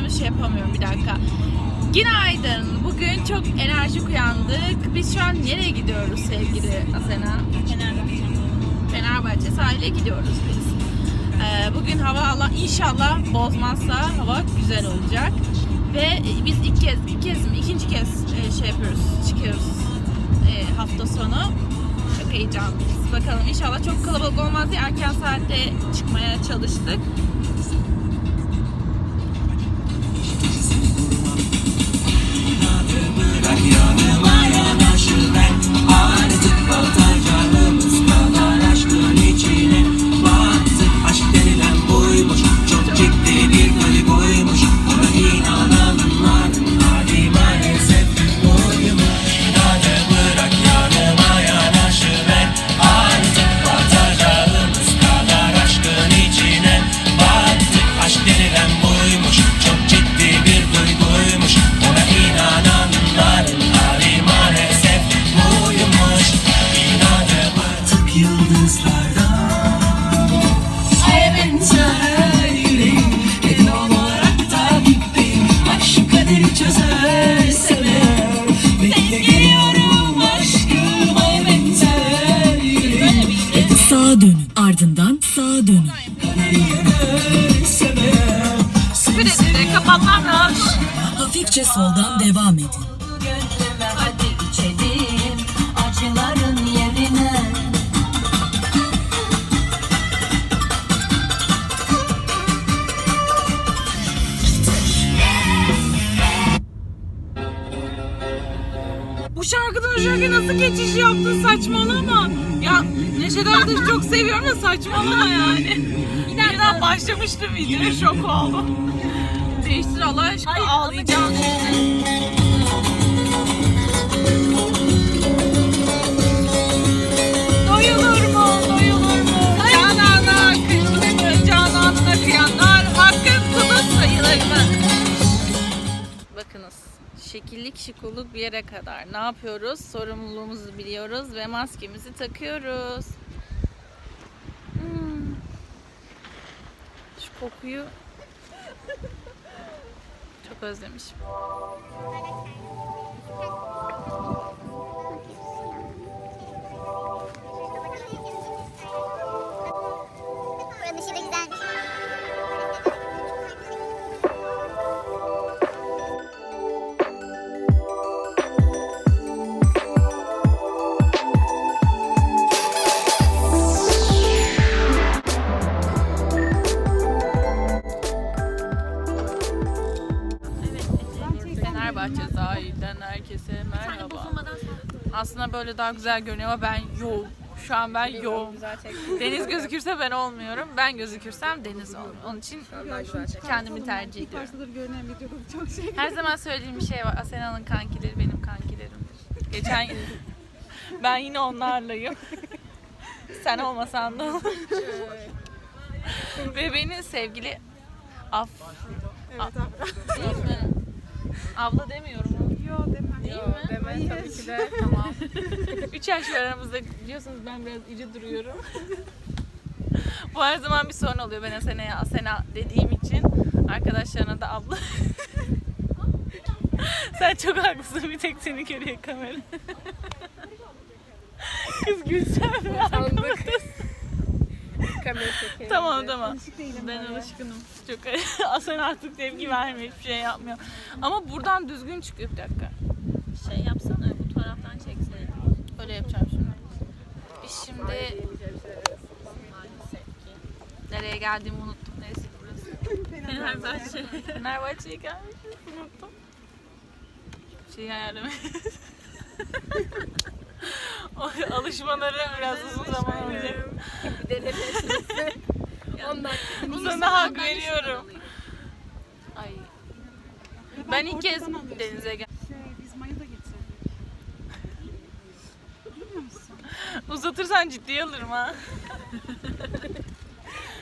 kendimi şey yapamıyorum bir dakika. Günaydın. Bugün çok enerjik uyandık. Biz şu an nereye gidiyoruz sevgili Asena? Fenerbahçe. Fenerbahçe sahile gidiyoruz biz. Ee, bugün hava Allah inşallah bozmazsa hava güzel olacak. Ve biz ilk kez, ilk kez mi, ikinci kez e, şey yapıyoruz, çıkıyoruz e, hafta sonu. Çok heyecanlıyız. Bakalım inşallah çok kalabalık olmaz diye erken saatte çıkmaya çalıştık. Sağa dönün. Ardından sağa dönün. Hafifçe soldan devam edin. Şarkıya nasıl geçiş yaptın saçmalama. Ya Neşet Ertaş'ı çok seviyorum da saçmalama yani. Nereden başlamıştı video şok oldum. Değiştir Allah aşkına ağlayacağım şimdi. Doyulur mu, doyulur mu? Canana kıyılır mı? Cananına kıyanlar hakkın kulu sayılır mı? Şekillik şikuluk bir yere kadar ne yapıyoruz? Sorumluluğumuzu biliyoruz ve maskemizi takıyoruz. Hmm. Şu kokuyu çok özlemişim. Böyle daha güzel görünüyor ama ben yoğum. Şu an ben yoğum. Deniz gözükürse ben olmuyorum. Ben gözükürsem deniz olur. Onun için kendimi tercih ediyorum. Her zaman söylediğim bir şey var. Asena'nın kankileri benim kankilerimdir. Geçen gün ben yine onlarlayım. Sen olmasan da olur. Ve beni sevgili Af... Evet, Değil mi? Abla demiyorum. Deme tabii ki de. Tamam. 3 yaş var aramızda biliyorsunuz ben biraz iri duruyorum. Bu her zaman bir sorun oluyor ben Asena'ya Asena dediğim için. Arkadaşlarına da abla. Sen çok haklısın bir tek seni görüyor kamera. Kız gülsem mi? Tamam tamam. Ben alışkınım. Çok Asen artık tepki vermiyor. Hiçbir şey yapmıyor. Ama buradan düzgün çıkıyor. Bir dakika. Şey yapsana bu taraftan çeksene. Öyle yapacağım şimdi. Biz şimdi nereye geldiğimi unuttum. Neresi burası? Fenerbahçe. Fenerbahçe'ye gelmişiz. Unuttum. Şeyi ayarlamayı. O alışmaları biraz uzun zaman olacak. Uzana hak veriyorum. Ay. Ben ilk kez denize geldim. Şey, biz Mayı'da gideceğiz. Uzatırsan ciddiye alırım ha.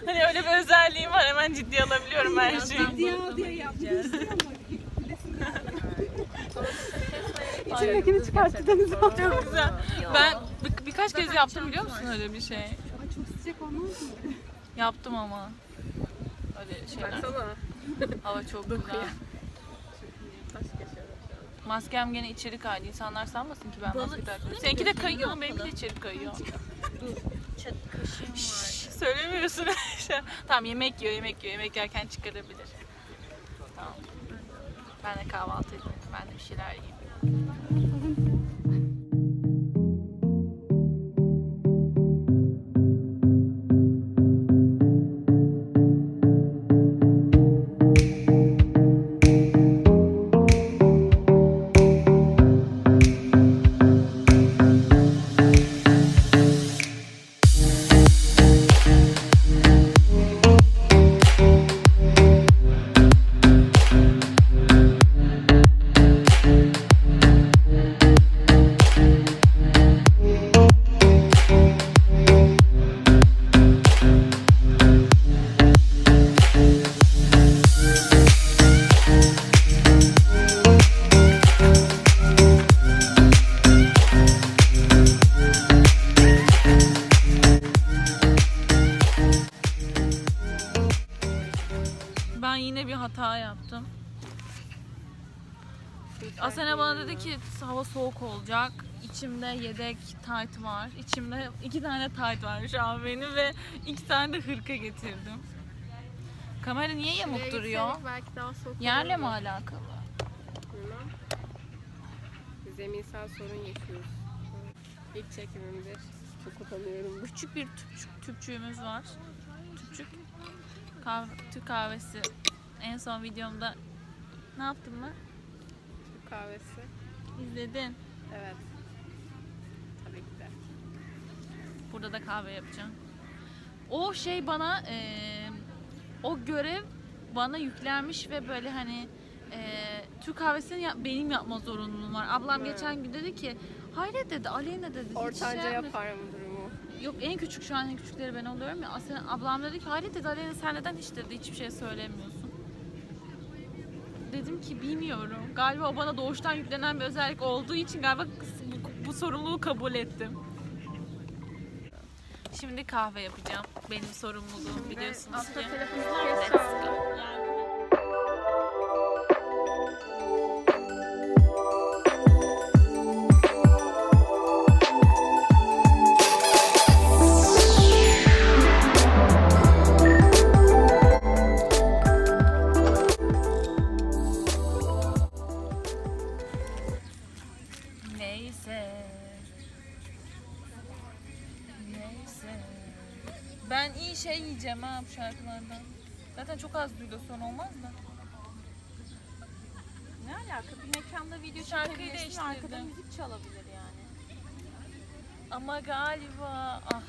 hani öyle bir özelliğim var hemen ciddiye alabiliyorum her şeyi. Diye diye yapmışız ama Ay, içindekini çıkarttı denize. Çok güzel. Ben bir- birkaç kez yaptım biliyor musun öyle bir şey? Ay çok sıcak olmaz mı? Yaptım ama. Öyle şeyler. Hava çok güzel. Maskem gene içeri kaydı. İnsanlar sanmasın ki ben maske takıyorum. Seninki de kayıyor mu? Benimki de içeri kayıyor. Çat kaşığım var. Şşş, Söylemiyorsun. tamam yemek yiyor, yemek yiyor. Yemek yerken çıkarabilir. Tamam. Ben de kahvaltı edeyim. Ben de bir şeyler yiyeyim. Asena bana dedi ki hava soğuk olacak. İçimde yedek tayt var. İçimde iki tane tayt var şu an benim ve iki tane de hırka getirdim. Kamera niye yamuk duruyor? Belki daha soğuk Yerle mi alakalı? Bilmem. Zeminsel sorun yaşıyoruz. İlk çekimimdir. Çok utanıyorum. Küçük bir tüpçük, tüpçüğümüz var. Tüpçük. Kahve, Türk kahvesi. En son videomda ne yaptın mı? Türk kahvesi. İzledin. Evet. Tabii ki de. Burada da kahve yapacağım. O şey bana eee, o görev bana yüklenmiş ve böyle hani eee Türk kahvesini ya- benim yapma zorunluluğum var. Ablam Evet. geçen gün dedi ki Hayret dedi Aleyna dedi. hiç Ortanca şey yapma." yapar mı durumu? Yok en küçük şu an en küçükleri ben oluyorum ya. Aslında ablam dedi ki Hayret dedi Aleyna sen neden hiç dedi hiçbir şey söylemiyorsun. Dedim ki bilmiyorum. Galiba o bana doğuştan yüklenen bir özellik olduğu için galiba bu, bu sorumluluğu kabul ettim. Şimdi kahve yapacağım. Benim sorumluluğum biliyorsunuz Aslında ki. Ben iyi şey yiyeceğim ha bu şarkılardan. Zaten çok az duygulasyon olmaz da. Ne alaka? Bir mekanda video Şarkıyı çekebilirsin, değiştirdim. Arkada müzik çalabilir yani. Ama galiba ah.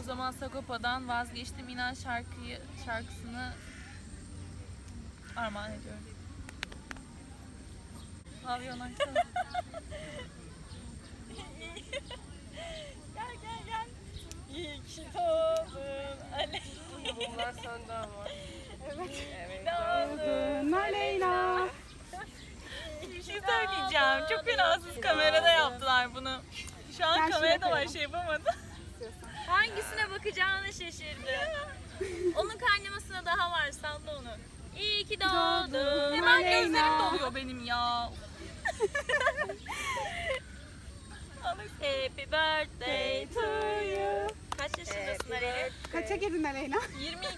O zaman Sagopa'dan vazgeçtim inan şarkıyı şarkısını armağan ediyorum. Pavyon açsana. gel gel gel. İyi ki doğdun Ali. Bunlar sende ama. Evet. Evet. Doğdun. Leyla. Bir şey söyleyeceğim. Çok fenasız kamerada yaptılar bunu. Şu an Ben kamerada var şey yapamadım. Hangisine bakacağını şaşırdı. Onun kaynamasına daha var salla onu. İyi ki doğdun. Hemen Aleyna. gözlerim doluyor benim ya. Happy birthday to you. Kaç yaşındasın Aleyna? Kaça girdin Aleyna? 22.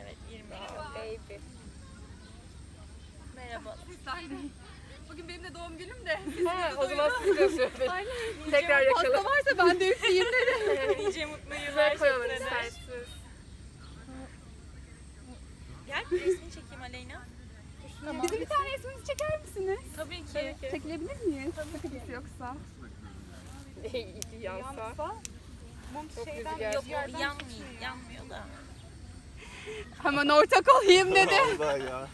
Evet 20. Baby. Merhaba. Bugün benim de doğum günüm de. Ha, o zaman siz de söyleyin. Tekrar yakalım. varsa ben de üfleyeyim dedim. Nice mutlu yıllar. Koyalım isterseniz. Gel resmini çekeyim Aleyna. Bizim bir tane resmimizi çeker misiniz? Tabii ki. Çekilebilir miyiz? Sakıncası yoksa. İyi ki yansa. Yansa. Mum Çok şeyden rüzgar. Yok yerden o yanmıyor, yanmıyor da. Hemen ortak olayım dedi. Vallahi ya.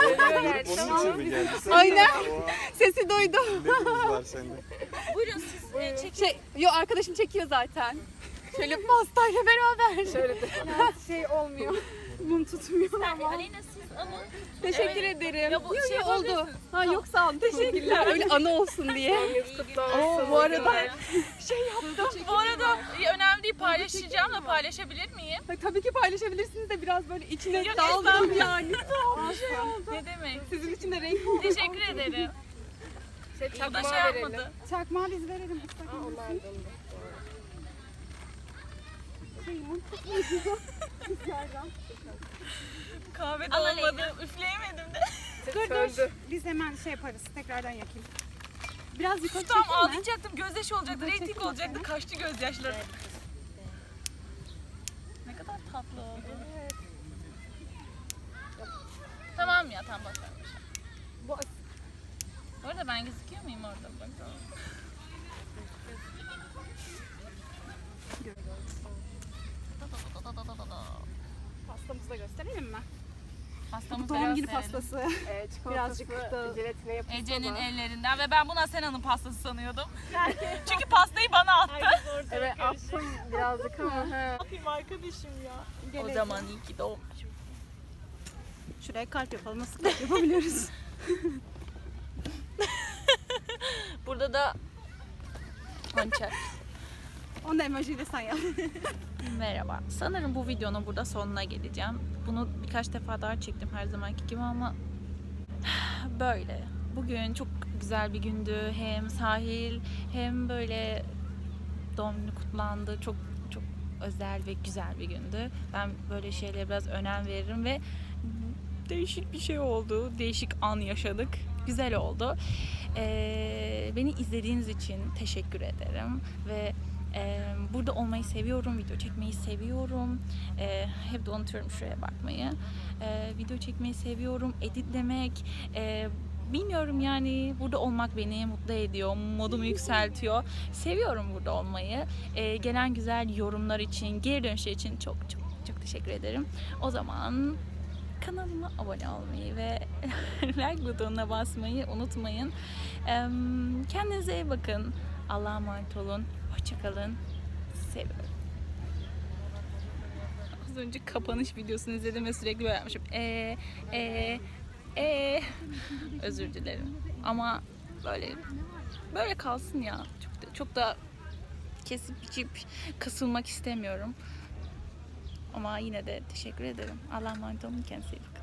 Gelip onun için mi geldi? Sen Aynen. Oha, Sesi duydum. Ne duygu var sende? Buyurun siz e, çekin. Şey, yo arkadaşım çekiyor zaten. Şöyle pastayla beraber. Şöyle de. şey olmuyor. Mum tutmuyor ama. Aleyna alın. Teşekkür Evet. ederim. Ya bu Yo, şey oldu. Ha yok sağ olun. Teşekkürler. Öyle anı olsun diye. Oo, olsun. bu arada Bu arada e, önemli değil paylaşırım paylaşabilir miyim? Ay, tabii ki paylaşabilirsiniz de biraz böyle içine Yok, daldırın estağfurullah. yani. Ne demek? Sizin için de renk oldu. Teşekkür ederim. Şey, Bu da şey verelim. yapmadı. Çakmağı biz verelim. ıslak Aa, olmasın. Onlar da onu. Şey, mutlu Rüzgardan. Kahve de olmadı. Üfleyemedim de. Dur dur. Biz hemen şey yaparız. Tekrardan yakayım. Biraz yukarı Tam çekeyim mi? ağlayacaktım. Gözyaşı olacaktı. Yukarı çekeyim olacaktı. seni. Kaçtı gözyaşları. Ne kadar tatlı oldu. Tamam ya tam ver. Bu Bu arada ben gözüküyor muyum orada? Bakalım. Pastamızı da gösterelim mi? Pastamız Doğum günü pastası. Ee, Birazcık da- jelatine yapılsa Ece'nin da- ellerinden ve ben bunu Asena'nın pastası sanıyordum. Çünkü pastayı bana attı. Evet attım birazcık ama. he. yapayım arkadaşım ya? O zaman iyi ki doğmuş. Şuraya kalp yapalım. Nasıl kalp yapabiliyoruz? Burada da hançer. Onu da emojiyle sen yap. Merhaba. Sanırım bu videonun burada sonuna geleceğim. Bunu birkaç defa daha çektim her zamanki gibi ama böyle. Bugün çok güzel bir gündü. Hem sahil hem böyle doğum günü kutlandı. Çok çok özel ve güzel bir gündü. Ben böyle şeylere biraz önem veririm ve değişik bir şey oldu. Değişik an yaşadık. Güzel oldu. Ee, beni izlediğiniz için teşekkür ederim ve burada olmayı seviyorum, video çekmeyi seviyorum. Hep de unutuyorum şuraya bakmayı. Video çekmeyi seviyorum, editlemek. Bilmiyorum yani burada olmak beni mutlu ediyor, modumu yükseltiyor. Seviyorum burada olmayı. Gelen güzel yorumlar için, geri dönüşler için çok çok çok teşekkür ederim. O zaman kanalıma abone olmayı ve like butonuna basmayı unutmayın. Kendinize iyi bakın. Allah'a emanet olun. Hoşçakalın. Seviyorum. Az önce kapanış videosunu izledim ve sürekli böyle yapmışım. Eee, eee, eee. Özür dilerim. Ama böyle böyle kalsın ya. Çok da, çok da kesip biçip kasılmak istemiyorum. Ama yine de teşekkür ederim. Allah'a emanet olun. Kendinize iyi bakın.